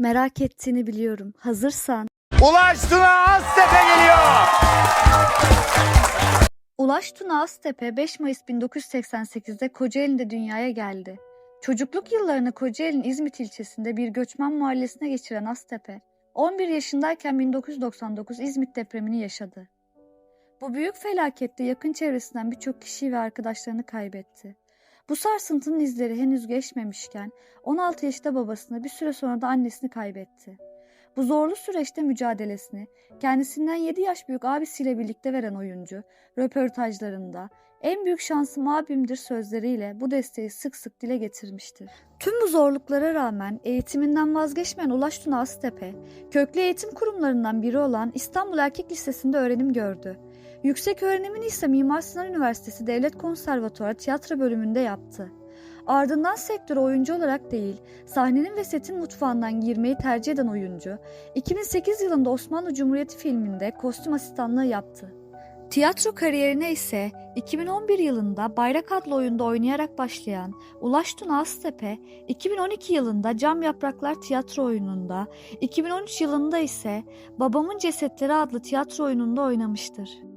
Merak ettiğini biliyorum. Hazırsan. Ulaş Tuna Aztepe geliyor. Ulaş Tuna Aztepe 5 Mayıs 1988'de Kocaeli'nde dünyaya geldi. Çocukluk yıllarını Kocaeli'nin İzmit ilçesinde bir göçmen mahallesine geçiren Aztepe, 11 yaşındayken 1999 İzmit depremini yaşadı. Bu büyük felakette yakın çevresinden birçok kişiyi ve arkadaşlarını kaybetti. Bu sarsıntının izleri henüz geçmemişken 16 yaşında babasını bir süre sonra da annesini kaybetti. Bu zorlu süreçte mücadelesini kendisinden 7 yaş büyük abisiyle birlikte veren oyuncu, röportajlarında en büyük şansım abimdir sözleriyle bu desteği sık sık dile getirmiştir. Tüm bu zorluklara rağmen eğitiminden vazgeçmeyen Ulaş Tuna Aztepe, köklü eğitim kurumlarından biri olan İstanbul Erkek Lisesi'nde öğrenim gördü. Yüksek öğrenimini ise Mimar Sinan Üniversitesi Devlet Konservatuarı tiyatro bölümünde yaptı. Ardından sektöre oyuncu olarak değil, sahnenin ve setin mutfağından girmeyi tercih eden oyuncu, 2008 yılında Osmanlı Cumhuriyeti filminde kostüm asistanlığı yaptı. Tiyatro kariyerine ise 2011 yılında Bayrak adlı oyunda oynayarak başlayan Ulaş Tuna Aztepe, 2012 yılında Cam Yapraklar tiyatro oyununda, 2013 yılında ise Babamın Cesetleri adlı tiyatro oyununda oynamıştır.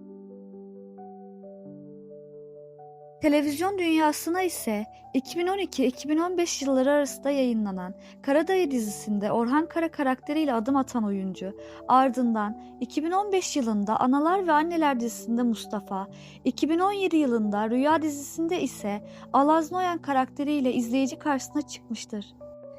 Televizyon dünyasına ise 2012-2015 yılları arasında yayınlanan Karadayı dizisinde Orhan Kara karakteriyle adım atan oyuncu, ardından 2015 yılında Analar ve Anneler dizisinde Mustafa, 2017 yılında Rüya dizisinde ise Alaz Noyan karakteriyle izleyici karşısına çıkmıştır.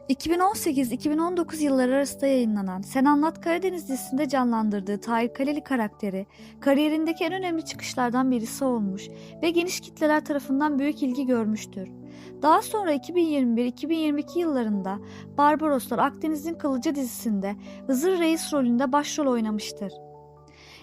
2018-2019 yılları arasında yayınlanan Sen Anlat Karadeniz dizisinde canlandırdığı Tahir Kaleli karakteri kariyerindeki en önemli çıkışlardan birisi olmuş ve geniş kitleler tarafından büyük ilgi görmüştür. Daha sonra 2021-2022 yıllarında Barbaroslar Akdeniz'in Kılıcı dizisinde Hızır Reis rolünde başrol oynamıştır.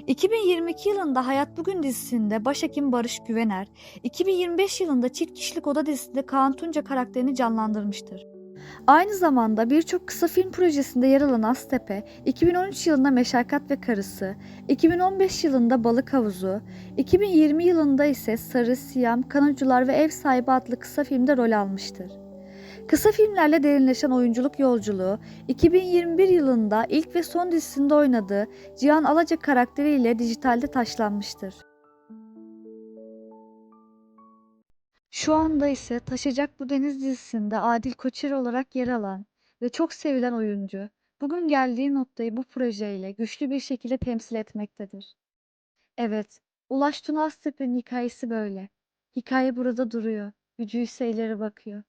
2022 yılında Hayat Bugün dizisinde başhekim Barış Güvener, 2025 yılında Çift Kişilik Oda dizisinde Kaan Tunca karakterini canlandırmıştır. Aynı zamanda birçok kısa film projesinde yer alan Aztepe, 2013 yılında Meşakkat ve Karısı, 2015 yılında Balık Havuzu, 2020 yılında ise Sarı, Siyam, Kanıcılar ve Ev Sahibi adlı kısa filmde rol almıştır. Kısa filmlerle derinleşen oyunculuk yolculuğu, 2021 yılında ilk ve son dizisinde oynadığı Cihan Alaca karakteriyle dijitalde taşlanmıştır. Şu anda ise Taşacak Bu Deniz dizisinde Adil Koçer olarak yer alan ve çok sevilen oyuncu, bugün geldiği noktayı bu projeyle güçlü bir şekilde temsil etmektedir. Evet, Ulaş Tuna Aztepe'nin hikayesi böyle. Hikaye burada duruyor, gücü ise ileri bakıyor.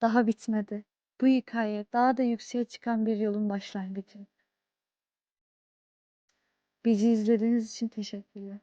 Daha bitmedi. Bu hikaye daha da yükseğe çıkan bir yolun başlangıcı. Bizi izlediğiniz için teşekkürler.